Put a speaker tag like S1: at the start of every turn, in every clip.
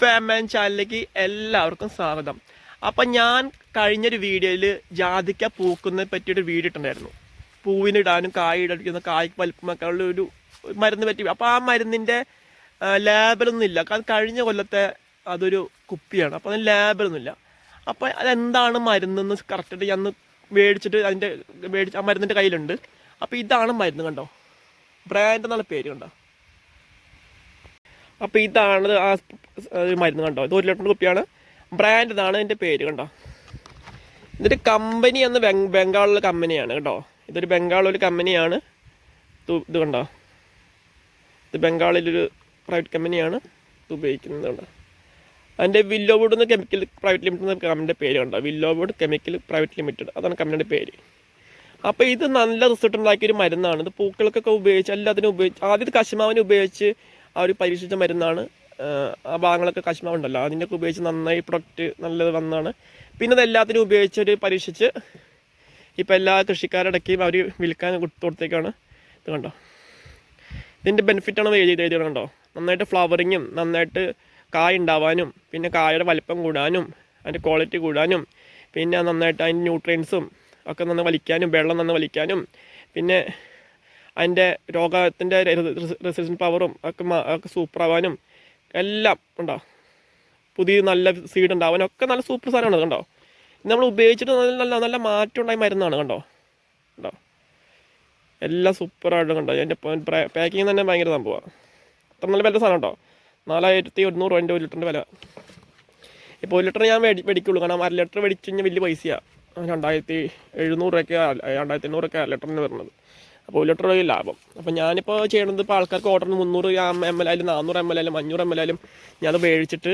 S1: ഫാമാൻ ചാനലിലേക്ക് എല്ലാവർക്കും സ്വാഗതം. അപ്പം ഞാൻ കഴിഞ്ഞൊരു വീഡിയോയിൽ ജാതിക്ക പൂക്കുന്നതിനെ പറ്റിയൊരു വീഡിയോ ഇട്ടുണ്ടായിരുന്നു പൂവിനിടാനും കായ ഇടടിക്കുന്ന കായ്ക്ക് വലിപ്പമൊക്കെ ഉള്ള ഒരു മരുന്ന് പറ്റി. അപ്പോൾ ആ മരുന്നിന്റെ ലേബലൊന്നും ഇല്ല. കാരണം കഴിഞ്ഞ കൊല്ലത്തെ അതൊരു കുപ്പിയാണ്. അപ്പോൾ അതിന് ലേബലൊന്നുമില്ല അപ്പോൾ അതെന്താണ് മരുന്നെന്ന് കറക്റ്റായിട്ട് ഞാൻ മേടിച്ചിട്ട് അതിന്റെ മേടിച്ച് ആ മരുന്നിന്റെ കയ്യിലുണ്ട്. അപ്പോൾ ഇതാണ് മരുന്ന് കണ്ടോ? ബ്രാൻഡ് എന്നുള്ള പേര് കണ്ടോ? അപ്പോൾ ഇതാണ് ആ ഒരു മരുന്ന് കണ്ടോ? ഇത് ഒരു ലിറ്റർ കുപ്പിയാണ് ബ്രാൻഡ് ഇതാണ് ഇതിന്റെ പേര് കണ്ടോ? ഇതൊരു കമ്പനി എന്ന് ബംഗാളിലെ കമ്പനിയാണ് കേട്ടോ ഇതൊരു ബംഗാളിലൊരു കമ്പനിയാണ് ഇത് കണ്ടോ? ഇത് ബംഗാളിലൊരു പ്രൈവറ്റ് കമ്പനിയാണ് ഇത് ഉപയോഗിക്കുന്നത് കണ്ടോ? അതിന്റെ വില്ലോവുഡ് എന്ന കെമിക്കൽ പ്രൈവറ്റ് ലിമിറ്റഡ് എന്ന കമ്പനിയുടെ പേര് കണ്ടോ? വില്ലോവുഡ് കെമിക്കൽ പ്രൈവറ്റ് ലിമിറ്റഡ് അതാണ് കമ്പനിയുടെ പേര്. അപ്പോൾ ഇത് നല്ല റിസൾട്ട് ഉണ്ടാക്കിയൊരു മരുന്നാണ്. ഇത് പൂക്കൾക്കൊക്കെ ഉപയോഗിച്ച് എല്ലാത്തിനും ഉപയോഗിച്ച് ആദ്യം കശുമാവിന് ഉപയോഗിച്ച് ഒരു പരീക്ഷിച്ച മരുന്നാണ്. ആ ഭാഗങ്ങളൊക്കെ കശ്മാവുണ്ടല്ലോ. അതിന്റെയൊക്കെ ഉപയോഗിച്ച് നന്നായി പ്രൊഡക്റ്റ് നല്ലത് വന്നതാണ് പിന്നെ അത് എല്ലാത്തിനും ഉപയോഗിച്ചൊരു പരീക്ഷിച്ച് ഇപ്പോൾ എല്ലാ കൃഷിക്കാരടക്കിയും അവർ വിൽക്കാൻ കൊടുത്തു കൊടുത്തേക്കാണ്. ഇത് കണ്ടോ? ഇതിന്റെ ബെനിഫിറ്റാണ് എഴുതി എഴുതി കണ്ടോ? നന്നായിട്ട് ഫ്ലവറിങ്ങും നന്നായിട്ട് കായ ഉണ്ടാവാനും പിന്നെ കായയുടെ വലിപ്പം കൂടാനും അതിന്റെ ക്വാളിറ്റി കൂടാനും പിന്നെ നന്നായിട്ട് അതിന്റെ ന്യൂട്രിയൻസും ഒക്കെ നന്നായി വലിക്കാനും വെള്ളം നന്നായി വലിക്കാനും പിന്നെ അതിന്റെ രോഗത്തിന്റെ റെസിസ്റ്റൻസ് പവറും ഒക്കെ ഒക്കെ സൂപ്പർ ആവാനും എല്ലാം ഉണ്ടോ? പുതിയ നല്ല സീഡ് ഉണ്ടാവാനും അവനൊക്കെ നല്ല സൂപ്പർ സാധനമാണ് കണ്ടോ? നമ്മൾ ഉപയോഗിച്ചിട്ട് നല്ല നല്ല നല്ല മാറ്റം ഉണ്ടായി മരുന്നാണ് കണ്ടോ? കണ്ടോ? എല്ലാം സൂപ്പറായിട്ട് കണ്ടോ? എന്റെ പാക്കിങ് തന്നെ ഭയങ്കര സംഭവമാണ് അത്ര നല്ല വില സാധനം കേട്ടോ നാലായിരത്തി ഒരുന്നൂറ് രൂപ ഒരു ലിറ്ററിന്റെ വില. ഇപ്പോൾ ഒരു ലിറ്റർ ഞാൻ മേടി മേടിക്കുള്ളൂ കാരണം അര ലിറ്റർ മേടിച്ച് കഴിഞ്ഞാൽ വലിയ പൈസയാണ് രണ്ടായിരത്തി എഴുന്നൂറ് രൂപയ്ക്ക് രണ്ടായിരത്തി എണ്ണൂറൊക്കെ അര ലിറ്ററിന് വരുന്നത്. അപ്പോൾ ഒരു ലിറ്റർ രൂപ ലാഭം. അപ്പോൾ ഞാനിപ്പോൾ ചെയ്യണത് ഇപ്പോൾ ആൾക്കാർക്ക് ഓർഡറിന് മുന്നൂറ് എം എൽ ആയാലും നാനൂറ് എം എൽ ആയാലും അഞ്ഞൂറ് എം എൽ ആയാലും ഞാനത് മേടിച്ചിട്ട്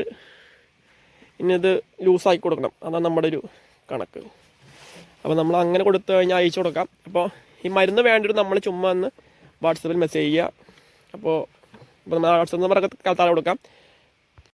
S1: ഇനി ഇത് ലൂസാക്കി കൊടുക്കണം. അതാണ് നമ്മുടെ ഒരു കണക്ക്. അപ്പോൾ നമ്മൾ അങ്ങനെ കൊടുത്തു കഴിഞ്ഞാൽ അയച്ചു കൊടുക്കാം. അപ്പോൾ ഈ മരുന്ന് വേണ്ടിയിട്ട് നമ്മൾ ചുമ്മാ ഒന്ന് വാട്സപ്പിൽ മെസ്സേജ് ചെയ്യുക അപ്പോൾ ഇപ്പോൾ നമ്മൾ വാട്സപ്പ് നമ്പറൊക്കെ താഴെ കൊടുക്കാം.